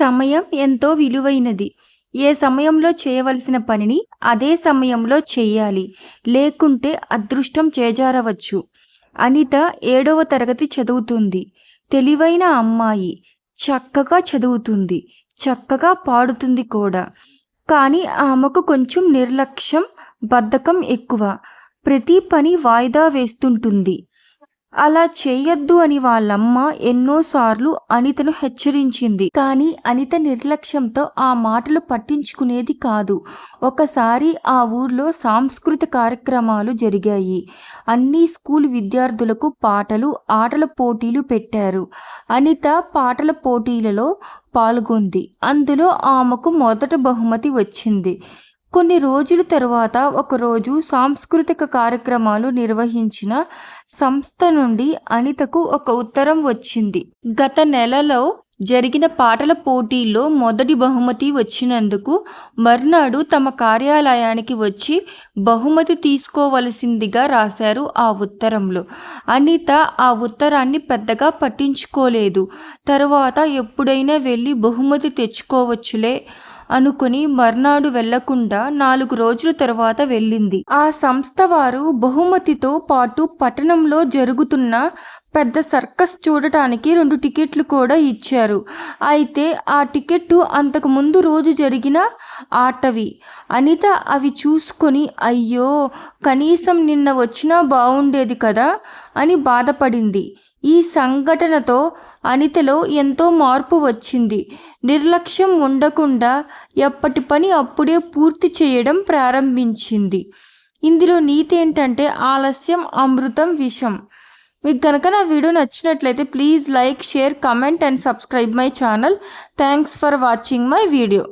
సమయం ఎంతో విలువైనది. ఏ సమయంలో చేయవలసిన పనిని అదే సమయంలో చేయాలి. లేకుంటే అదృష్టం చేజారవచ్చు. అనిత ఏడవ తరగతి చదువుతుంది. తెలివైన అమ్మాయి. చక్కగా చదువుతుంది. చక్కగా పాడుతుంది కూడా. కానీ ఆమెకు కొంచెం నిర్లక్ష్యం బద్ధకం ఎక్కువ. ప్రతి పని వాయిదా వేస్తుంటుంది. అలా చేయొద్దు అని వాళ్ళమ్మ ఎన్నోసార్లు అనితను హెచ్చరించింది. కానీ అనిత నిర్లక్ష్యంతో ఆ మాటలు పట్టించుకునేది కాదు. ఒకసారి ఆ ఊర్లో సాంస్కృతిక కార్యక్రమాలు జరిగాయి. అన్ని స్కూల్ విద్యార్థులకు పాటలు ఆటల పోటీలు పెట్టారు. అనిత పాటల పోటీలలో పాల్గొంది. అందులో ఆమెకు మొదట బహుమతి వచ్చింది. కొన్ని రోజుల తరువాత ఒకరోజు సాంస్కృతిక కార్యక్రమాలు నిర్వహించిన సంస్థ నుండి అనితకు ఒక ఉత్తరం వచ్చింది. గత నెలలో జరిగిన పాటల పోటీల్లో మొదటి బహుమతి వచ్చినందుకు మర్నాడు తమ కార్యాలయానికి వచ్చి బహుమతి తీసుకోవలసిందిగా రాశారు ఆ ఉత్తరంలో. అనిత ఆ ఉత్తరాన్ని పెద్దగా పట్టించుకోలేదు. తరువాత ఎప్పుడైనా వెళ్ళి బహుమతి తెచ్చుకోవచ్చులే అనుకుని మర్నాడు వెళ్ళకుండా నాలుగు రోజుల తర్వాత వెళ్ళింది. ఆ సంస్థ వారు బహుమతితో పాటు పట్టణంలో జరుగుతున్న పెద్ద సర్కస్ చూడటానికి రెండు టికెట్లు కూడా ఇచ్చారు. అయితే ఆ టికెట్టు అంతకు ముందు రోజు జరిగిన ఆటవి. అనిత అవి చూసుకొని అయ్యో కనీసం నిన్న వచ్చినా బాగుండేది కదా అని బాధపడింది. ఈ సంఘటనతో అనితలో ఎంతో మార్పు వచ్చింది. నిర్లక్ష్యం ఉండకుండా ఎప్పటి పని అప్పుడే పూర్తి చేయడం ప్రారంభించింది. ఇందులో నీతి ఏంటంటే ఆలస్యం అమృతం విషం. మీకు కనుక నా వీడియో నచ్చినట్లయితే please like share comment and subscribe my channel. Thanks for watching my video.